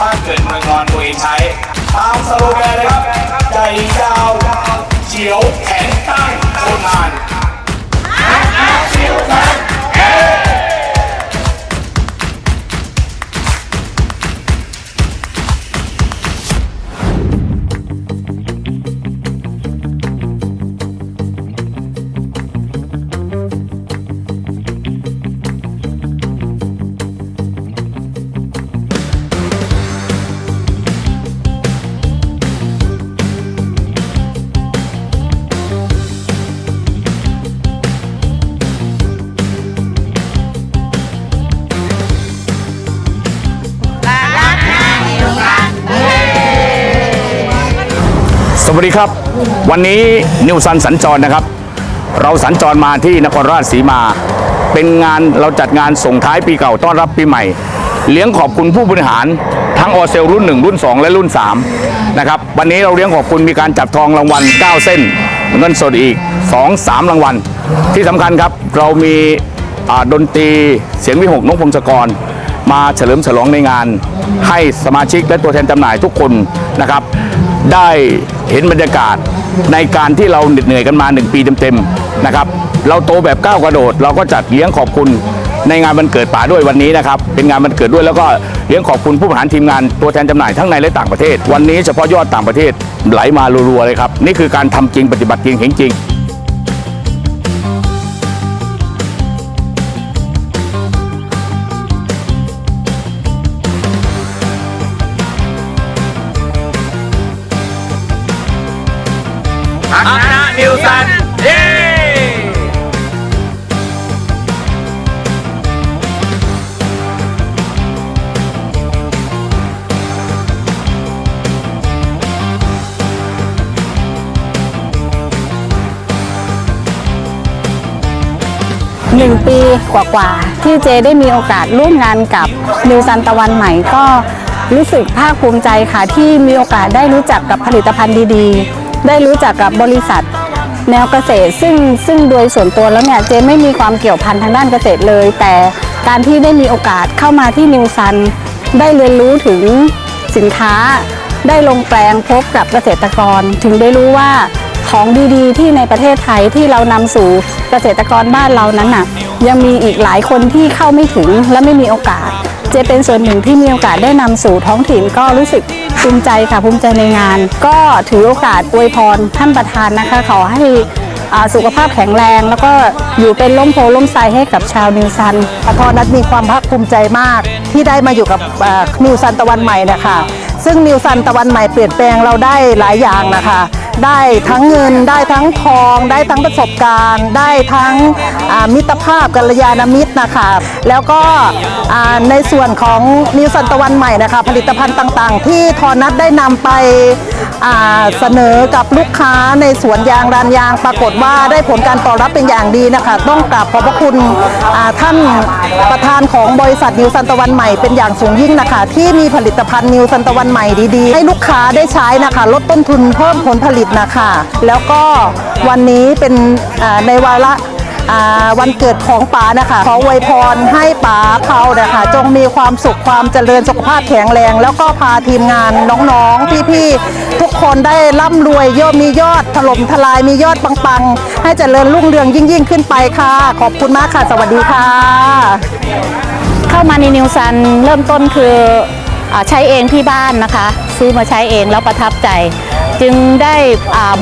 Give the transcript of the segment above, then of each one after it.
บ้าเกิดเมืองนอนตัวเองใช้ตามสโลแกนเลยครับใจยาวเฉียวแข็งตั้งทนนาน Brasil, Brasil, สวัสดีครับ วันนี้นิวซันสัญจรนะครับ เราสัญจรมาที่นครราชสีมา เป็นงานเราจัดงานส่งท้ายปีเก่าต้อนรับปีใหม่ เลี้ยงขอบคุณผู้บริหารทั้งออเซลรุ่น 1 รุ่น 2 และรุ่น3นะครับวันนี้เราเลี้ยงขอบคุณมีการจับทองรางวัล 9 เส้น เงินสดอีก 2 3 รางวัล ที่สำคัญครับเรามีดนตรีเสียงวิหกนกพงศกร มาเฉลิมฉลองในงาน ให้สมาชิกและตัวแทนจำหน่ายทุกคนนะครับ ได้ เห็นบรรยากาศในการที่เราเหนื่อยกันมา 1 ปีเต็มๆนะครับเราโตแบบก้าวกระโดด เราก็จัดเลี้ยงขอบคุณในงานวันเกิดป่าด้วยวันนี้นะครับเป็นงานวันเกิดด้วยแล้วก็เลี้ยงขอบคุณผู้บริหารทีมงานตัวแทนจำหน่ายทั้งในและต่างประเทศ วันนี้เฉพาะยอดต่างประเทศไหลมารัวๆเลยครับนี่คือการทำจริงปฏิบัติจริงเห็นจริง หนึ่งปีกว่าๆ ที่เจได้มีโอกาสร่วมงานกับนิวซันตะวันใหม่ก็รู้สึกภาคภูมิใจค่ะ ที่มีโอกาสได้รู้จักกับผลิตภัณฑ์ดีๆ ได้รู้จักกับบริษัทแนวเกษตร ซึ่งซึ่งโดยส่วนตัวแล้วเนี่ยเจไม่มีความเกี่ยวพันทางด้านเกษตรเลย แต่การที่ได้มีโอกาสเข้ามาที่นิวซัน ได้เรียนรู้ถึงสินค้า ได้ลงแปลงพบกับเกษตรกร ถึงได้รู้ว่า ของดีๆ ที่ในประเทศไทยที่เรานำสู่เกษตรกรบ้านเรานั้นน่ะยังมีอีกหลายคนที่เข้าไม่ถึงและไม่มีโอกาส เจเป็นส่วนหนึ่งที่มีโอกาสได้นำสู่ท้องถิ่นก็รู้สึกภูมิใจค่ะภูมิใจในงาน ก็ถือโอกาสอวยพรท่านประธานนะคะ ขอให้สุขภาพแข็งแรง แล้วก็อยู่เป็นล่มโพล่มไทรให้กับชาวนิวซันพอนัดมีความภาคภูมิใจมาก ที่ได้มาอยู่กับนิวซันตะวันใหม่นะคะ ซึ่งนิวซันตะวันใหม่เปลี่ยนแปลงเราได้หลายอย่างนะคะ ได้ทั้งเงิน ได้ทั้งทอง ได้ทั้งประสบการณ์ ได้ทั้งมิตรภาพกัลยาณมิตรนะคะแล้วก็ในส่วนของนิวซันตะวันใหม่นะคะผลิตภัณฑ์ต่างๆ ที่ทอนัดได้นำไปเสนอกับลูกค้าในสวนยางรานยางปรากฏว่าได้ผลการตอบรับเป็นอย่างดีนะคะ ต้องกราบขอบพระคุณท่านประธานของบริษัทนิวซันตะวันใหม่เป็นอย่างสูงยิ่งนะคะ ที่มีผลิตภัณฑ์นิวซันตะวันใหม่ดีๆ ให้ลูกค้าได้ใช้นะคะ ลดต้นทุนเพิ่มผลผลิตนะคะ แล้วก็วันนี้เป็นในวาระวันเกิดของป๋านะคะขออวยพรให้ป๋าเขานะคะ จงมีความสุขความเจริญสุขภาพแข็งแรง แล้วก็พาทีมงานน้องๆ พี่ๆ ทุกคนได้ร่ำรวยยอดมียอดถล่มทลายมียอดปังๆ ให้เจริญรุ่งเรืองยิ่งๆ ขึ้นไปค่ะ ขอบคุณมากค่ะ สวัสดีค่ะ เข้ามาในนิวซันเริ่มต้นคืออใช้เองที่บ้านนะคะ ซื้อมาใช้เองแล้วประทับใจ จึงได้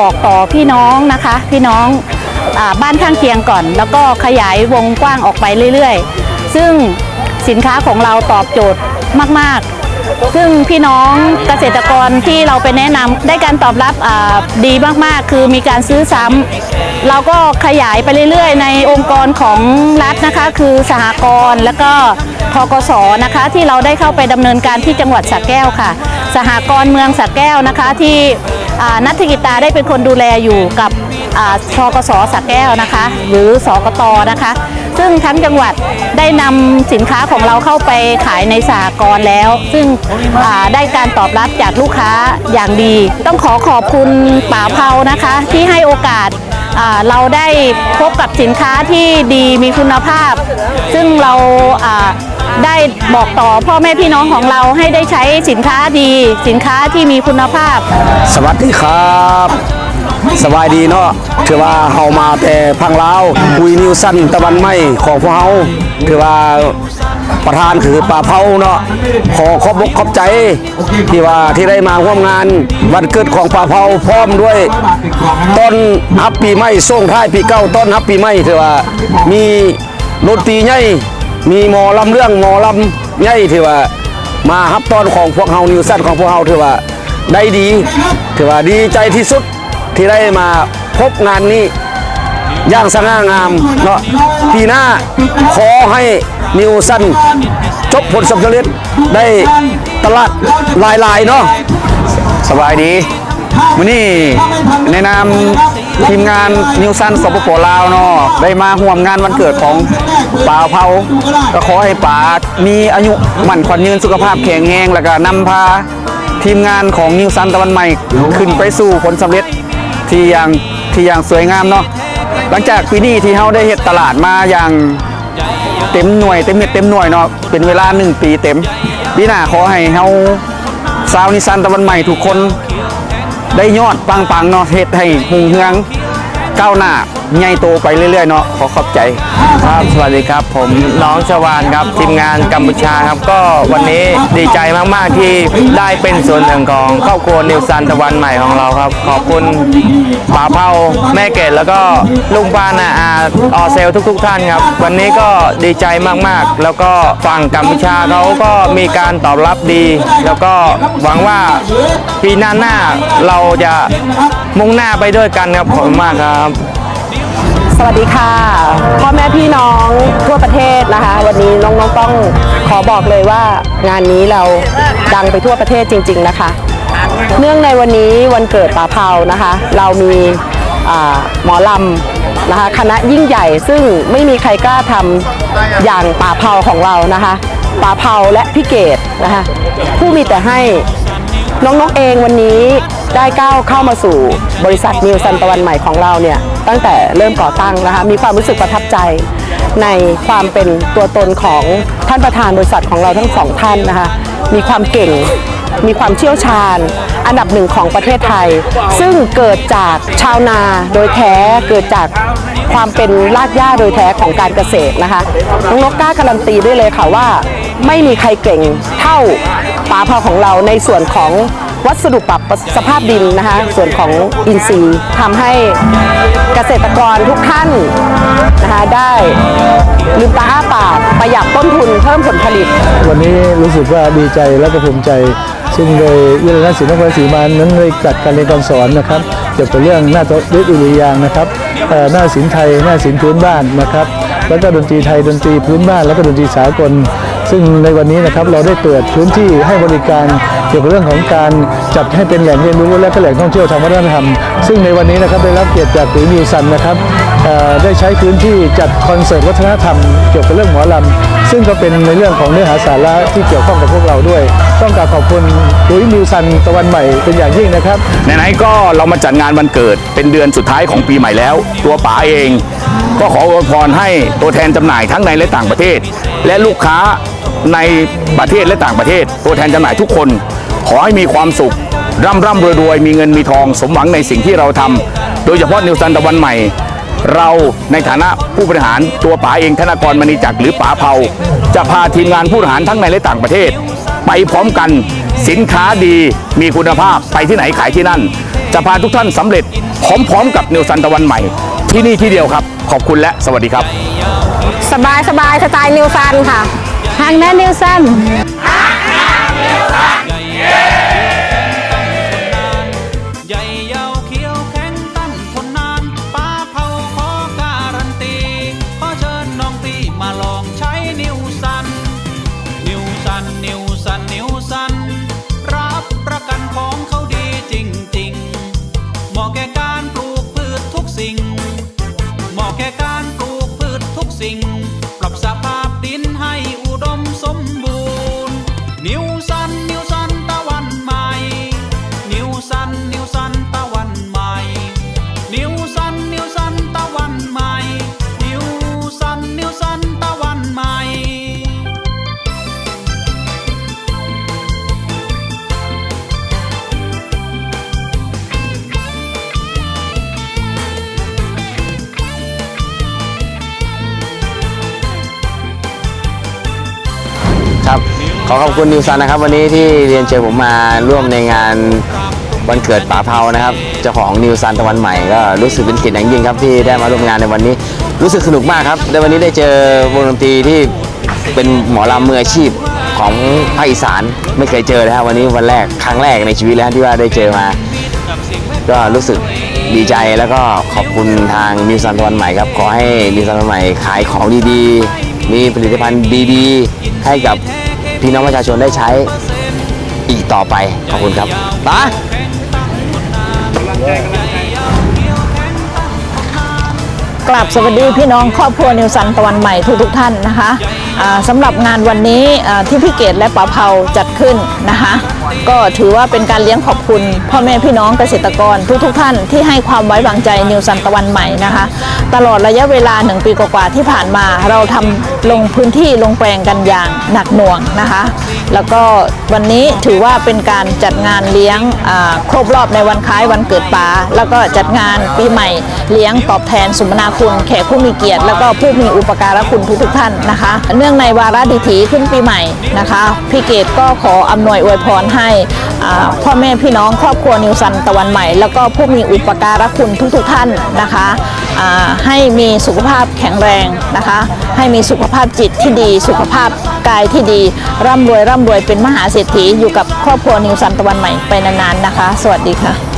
บอกต่อพี่น้องนะคะ พี่น้องอบ้านข้างเคียงก่อน แล้วก็ขยายวงกว้างออกไปเรื่อยๆ ซึ่งสินค้าของเราตอบโจทย์มากๆ ซึ่งพี่น้องเกษตรกรที่เราไปแนะนำได้การตอบรับดีมากๆ คือมีการซื้อซ้ำเราก็ขยายไปเรื่อยๆ ในองค์กรของรัฐนะคะ คือสหกรณ์แล้วก็ทกสนะคะ ที่เราได้เข้าไปดำเนินการที่จังหวัดสระแก้วค่ะ สหกรณ์เมืองสระแก้วนะคะที่อ่านัทกิตาได้เป็นคนดูแลอยู่กับทกสสระแก้วนะคะ หรือสกตนะคะ ซึ่งทั้งจังหวัดได้นำสินค้าของเราเข้าไปขายในสหกรณ์แล้ว ซึ่งได้การตอบรับจากลูกค้าอย่างดี ต้องขอขอบคุณป๋าเผานะคะ ที่ให้โอกาสาเราได้พบกับสินค้าที่ดีมีคุณภาพ ซึ่งเราาได้บอกต่อพ่อแม่พี่น้องของเราให้ได้ใช้สินค้าดี สินค้าที่มีคุณภาพ สวัสดีครับ สบายดีเนาะถือว่าเฮามาแต่พังลาวคุยนิวสั้นตะวันไม่ของพวกเฮาถือว่าประธานคือป่าเผาเนาะขอขอบอกขอบใจ ที่ว่าที่ได้มาร่วมงานวันเกิดของป่าเผาพร้อมด้วยต้นฮับปีใหม่ส่งท้ายปีเก่าต้นฮับปีใหม่ถือว่ามีดนตรีใหญ่มีหมอลำเรื่องหมอลำใหญ่ถือว่ามาฮับตอนของพวกเฮานิวสั้นของพวกเฮาถือว่าได้ดี ถือว่าดีใจที่สุด ที่ได้มาพบงานนี้อย่างสง่างามเนาะปีหน้าขอให้นิวสันจบผลสำเร็จได้ตลาดหลายๆเนาะสบายดีวันนี้ในนามทีมงานนิวซันสปปลาวเนาะได้มาห่วมงานวันเกิดของป่าเผาก็ขอให้ป๋ามีอายุหมั่นขวัญยืนสุขภาพแข็งแรงแล้วก็นำพาทีมงานของนิวซันตะวันใหม่ขึ้นไปสู่ผลสำเร็จ ที่อย่างที่อย่างสวยงามเนาะหลังจากปีนี้ที่เขาได้เห็ดตลาดมาอย่างเต็มหน่วยเต็มเม็ดเต็มหน่วยเนาะเป็นเวลาหนึ่งปีเต็มปีหน้าขอให้เขาสาวนิสันตะวันใหม่ทุกคนได้ยอดปังๆเนาะเห็ดให้หุงเฮืองก้าวหน้า ใหญ่โตไปเรื่อยๆเนาะขอขอบใจครับสวัสดีครับ ผมน้องชวานครับทีมงานกัมพูชาครับ ก็วันนี้ดีใจมากๆที่ได้เป็นส่วนหนึ่งของครอบครัวนิวซันตะวันใหม่ของเราครับ ขอบคุณป๋าเผาแม่เกดแล้วก็ลุงปานาอาออเซลทุก ๆ ท่านครับ วันนี้ก็ดีใจมากๆ แล้วก็ฝั่งกัมพูชาเขาก็มีการตอบรับดี แล้วก็หวังว่าปีหน้าหน้าเราจะมุ่งหน้าไปด้วยกันครับขอบคุณมากครับ วัสดีค่ะ พ่อแม่พี่น้องทั่วประเทศนะคะ วันนี้น้องๆต้องขอบอกเลยว่างานนี้เราดังไปทั่วประเทศจริง ๆนะคะ เนื่องในวันนี้วันเกิดป่าเผานะคะ เรามีหมอลำนะคะคณะยิ่งใหญ่ซึ่งไม่มีใครกล้าทำอย่างป่าเผาของเรานะคะป่าเผาและพี่เกดนะคะผู้มีแต่ให้ น้องๆเองวันนี้ได้ก้าวเข้ามาสู่บริษัทนิวซันตะวันใหม่ของเราเนี่ยตั้งแต่เริ่มก่อตั้งนะคะมีความรู้สึกประทับใจ ในความเป็นตัวตนของท่านประธานบริษัทของเราทั้งสองท่านนะคะมีความเก่งมีความเชี่ยวชาญ อันดับหนึ่งของประเทศไทย ซึ่งเกิดจากชาวนาโดยแท้เกิดจากความเป็นรากหญ้าโดยแท้ของการเกษตรนะคะน้องนกกล้าการันตีได้เลยค่ะว่า ไม่มีใครเก่งเท่าป๋าเผาของเราในส่วนของวัสดุปรับสภาพดินนะคะ ส่วนของอินทรีย์ทำให้เกษตรกรทุกท่านนะคะได้ลืมตาอ้าปากประหยัดต้นทุนเพิ่มผลผลิต วันนี้รู้สึกว่าดีใจและก็ภูมิใจ ซึ่งโดยวิทยาลัยศิลปนครศรีมานั้นได้จัดการเรียนการสอนนะครับเกี่ยวกับเรื่องหน้าตฤดุริยางนะครับหน้าศิลป์ไทยหน้าศิลป์พื้นบ้านนะครับ แล้วก็ดนตรีไทยดนตรีพื้นบ้าน แล้วก็ดนตรีสากล ซึ่งในวันนี้นะครับเราได้เปิดพื้นที่ให้บริการเกี่ยวกับเรื่องของการจัดให้เป็นแหล่งเรียนรู้และก็แหล่งท่องเที่ยวทางวัฒนธรรม ซึ่งในวันนี้นะครับได้รับเกียรติจากปุ๋ยนิวซันนะครับได้ใช้พื้นที่จัดคอนเสิร์ตวัฒนธรรมเกี่ยวกับเรื่องหมอลำซึ่งก็เป็นในเรื่องของเนื้อหาสาระที่เกี่ยวข้องกับพวกเราด้วย ต้องกราบขอบคุณปุ๋ยนิวซันตะวันใหม่เป็นอย่างยิ่งนะครับไหนๆก็เรามาจัดงานวันเกิดเป็นเดือนสุดท้ายของปีใหม่แล้ว ตัวป๋าเอง ก็ขออวยพรให้ตัวแทนจำหน่ายทั้งในและต่างประเทศ และลูกค้า ในประเทศและต่างประเทศ ตัวแทนจำหน่ายทุกคน ขอให้มีความสุข ร่ำร่ำรวยรวยมีเงินมีทองสมหวังในสิ่งที่เราทำโดยเฉพาะนิวซันตะวันใหม่ เราในฐานะผู้บริหารตัวป๋าเองธนากรมณีจักรหรือป๋าเผาจะพาทีมงานผู้บริหารทั้งในและต่างประเทศ ไปพร้อมกันสินค้าดีมีคุณภาพไปที่ไหนขายที่นั่น จะพาทุกท่านสำเร็จพร้อมๆกับนิวซันตะวันใหม่ ที่นี่ที่เดียวครับ ขอบคุณและสวัสดีครับ สบายสบายสไตล์นิวซันค่ะ ทางนั้นนิวซันใหญ่ยาวเขียวแข็งตั้นทนนานป้าเผาขอกนตีขอเชิญน้องพี่มาลองใช้นิวสันเหมาะแก่การปลูกพืชทุกสิ่ง อขอบคุณนิวซันนะครับ วันนี้ที่เรียนเชิญผมมาร่วมในงานวันเกิดป๋าเผานะครับเจ้าของนิวซันตะวันใหม่ก็รู้สึกเป็นเกียรติอย่างยิ่งครับที่ได้มาร่วมงานในวันนี้ รู้สึกสนุกมากครับในวันนี้ได้เจอวงดนตรีที่เป็นหมอลำมืออาชีพของภาคอีสานไม่เคยเจอเลยครับวันนี้วันแรกครั้งแรกในชีวิตแล้วที่ว่าได้เจอมา ก็รู้สึกดีใจแล้วก็ขอบคุณทางนิวซันตะวันใหม่ครับขอให้นิวซันตะวันใหม่ขายของดีๆ มีผลิตภัณฑ์ดีๆ ให้กับ พี่น้องประชาชนได้ใช้อีกต่อไป ขอบคุณครับปะกลับสวัสดีพี่น้องครอบครัวนิวซันตะวันใหม่ทุกทุกๆท่านนะคะ สำหรับงานวันนี้ที่พี่เกดและป๋าเผาจัดขึ้นนะคะ ก็ถือว่าเป็นการเลี้ยงขอบคุณ พ่อแม่พี่น้องเกษตรกรทุกทุกๆท่านที่ให้ความไว้วางใจนิวสันตะวันใหม่นะคะ ตลอดระยะเวลาหนึ่งปีกว่าๆที่ผ่านมา เราทำลงพื้นที่ลงแปลงกันอย่างหนักหน่วงนะคะ แล้วก็วันนี้ถือว่าเป็นการจัดงานเลี้ยงครบรอบในวันคล้ายวันเกิดป๋าแล้วก็จัดงานปีใหม่เลี้ยงตอบแทนสุมนาคุณแขกผู้มีเกียรติ แล้วก็ผู้มีอุปการะคุณทุกๆท่านนะคะเนื่องในวาระดิถีขึ้นปีใหม่นะคะพี่เกดก็ขออำนวยอวยพรให้พ่อแม่พี่น้องครอบครัวนิวซันตะวันใหม่ แล้วก็ผู้มีอุปการะคุณทุกๆท่านนะคะให้มีสุขภาพแข็งแรงนะคะ ให้มีสุขภาพจิตที่ดี สุขภาพกายที่ดี ร่ำรวยร่ำรวยเป็นมหาเศรษฐีอยู่กับครอบครัวนิวซันตะวันใหม่ไปนานๆนะคะ สวัสดีค่ะ